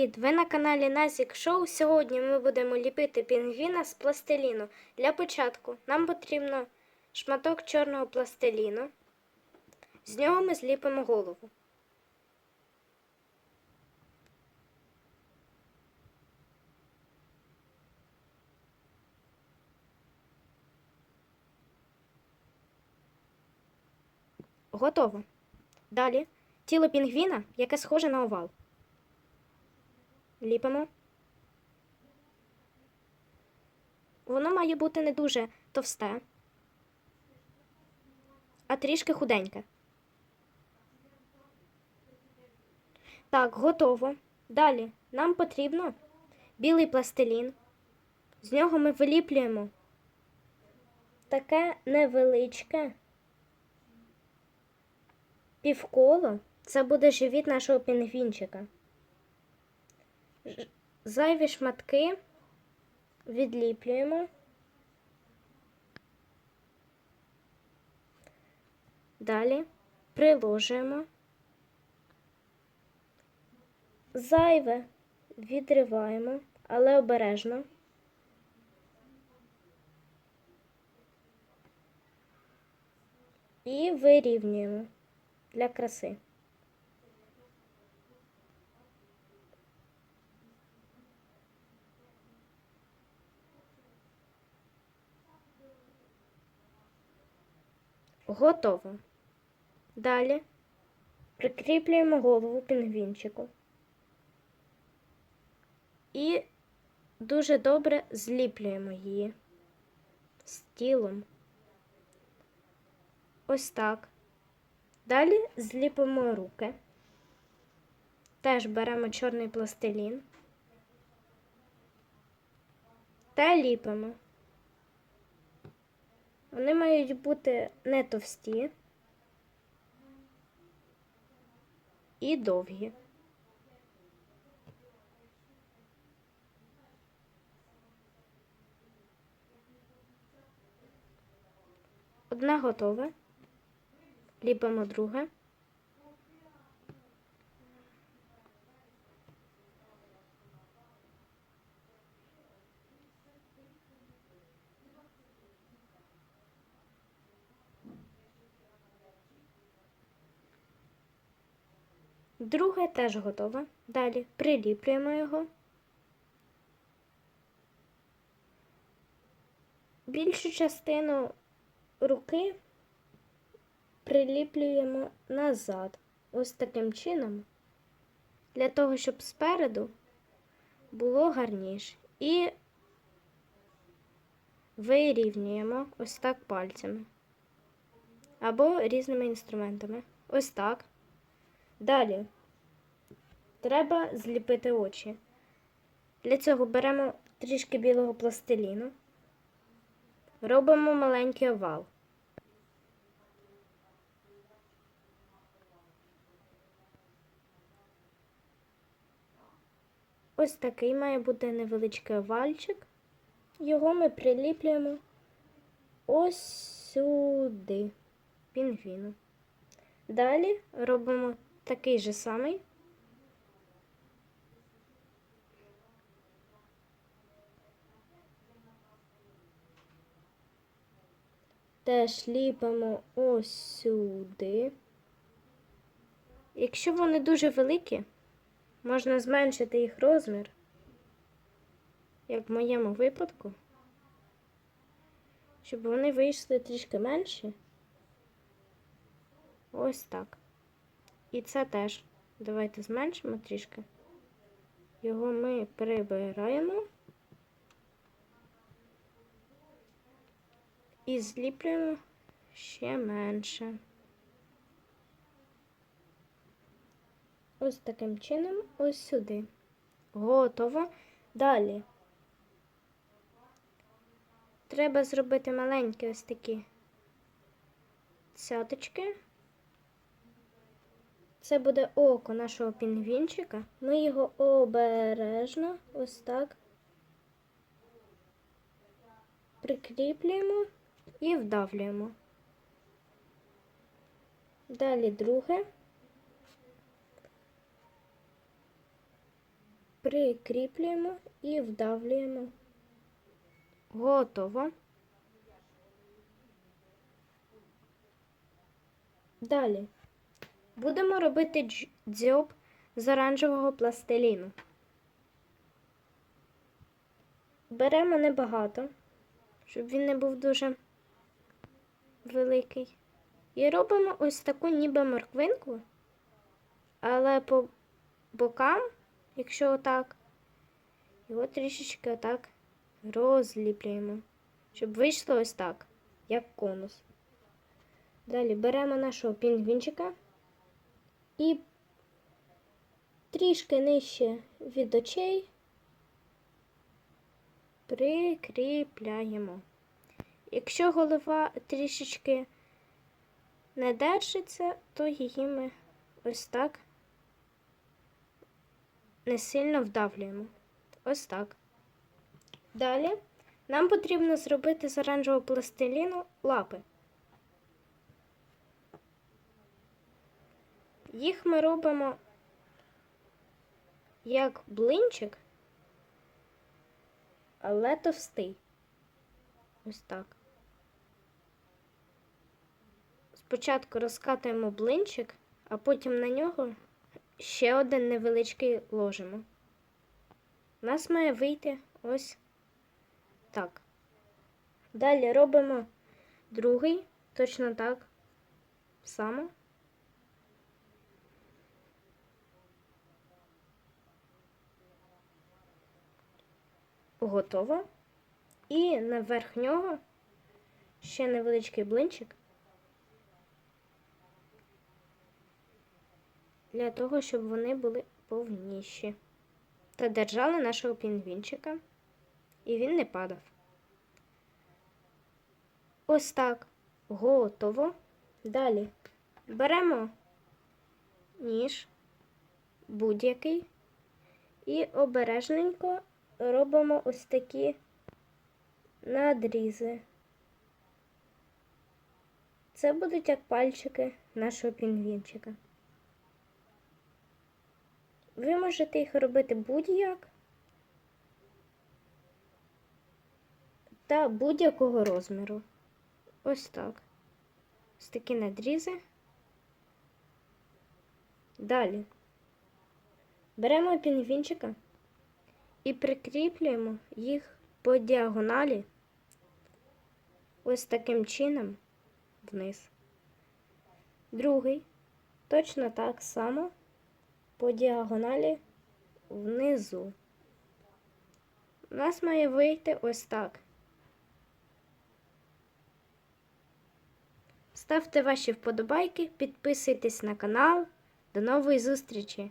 Привіт! Ви на каналі Назік Шоу. Сьогодні ми будемо ліпити пінгвіна з пластиліну. Для початку нам потрібно шматок чорного пластиліну. З нього ми зліпимо голову. Готово. Далі тіло пінгвіна, яке схоже на овал. Ліпимо. Воно має бути не дуже товсте, а трішки худеньке. Так, готово. Далі нам потрібно білий пластилін. З нього ми виліплюємо таке невеличке півколо. Це буде живіт нашого пінгвінчика. Зайві шматки відліплюємо. Далі приложуємо. Зайве відриваємо, але обережно. І вирівнюємо для краси. Готово. Далі прикріплюємо голову пінгвінчику. І дуже добре зліплюємо її з тілом. Ось так. Далі зліпимо руки. Теж беремо чорний пластилін та ліпимо. Вони мають бути не товсті і довгі. Одна готова, Ліпимо друге. Друге теж готове. Далі приліплюємо його. Більшу частину руки приліплюємо назад. Ось таким чином. Для того, щоб спереду було гарніше. І вирівнюємо ось так пальцями. Або різними інструментами. Ось так. Далі треба зліпити очі. Для цього беремо трішки білого пластиліну, робимо маленький овал. Ось такий має бути невеличкий овальчик. Його ми приліплюємо ось сюди, пінгвіну. Далі робимо такий же самий. Теж ліпимо ось сюди. Якщо вони дуже великі, можна зменшити їх розмір, як в моєму випадку, щоб вони вийшли трішки менші. Ось так. І це теж. Давайте зменшимо трішки. Його ми прибираємо і зліплюємо ще менше. Ось таким чином, ось сюди. Готово. Далі. Треба зробити маленькі ось такі цяточки. Це буде око нашого пінгвінчика. Ми його обережно ось так прикріплюємо і вдавлюємо. Далі друге. Прикріплюємо і вдавлюємо. Готово. Далі будемо робити дзьоб з оранжевого пластиліну. Беремо небагато, щоб він не був дуже великий. І робимо ось таку ніби морквинку, але по бокам, якщо отак, його трішечки отак розліплюємо, щоб вийшло ось так, як конус. Далі беремо нашого пінгвінчика і трішки нижче від очей прикріпляємо. Якщо голова трішечки не держиться, то її ми ось так не сильно вдавлюємо. Ось так. Далі нам потрібно зробити з оранжевого пластиліну лапи. Їх ми робимо як блинчик, але товстий. Ось так. Спочатку розкатуємо блинчик, а потім на нього ще один невеличкий ложимо. У нас має вийти ось так. Далі робимо другий, точно так само. Готово. І наверх нього ще невеличкий блинчик. Для того, щоб вони були повніші. Та держали нашого пінгвінчика, і він не падав. Ось так. Готово. Далі беремо ніж будь-який і обережненько робимо ось такі надрізи. Це будуть як пальчики нашого пінгвінчика. Ви можете їх робити будь-як та будь-якого розміру. Ось так. Ось такі надрізи. Далі беремо пінгвінчика і прикріплюємо їх по діагоналі ось таким чином вниз. Другий точно так само по діагоналі внизу. У нас має вийти ось так. Ставте ваші вподобайки, підписуйтесь на канал. До нової зустрічі!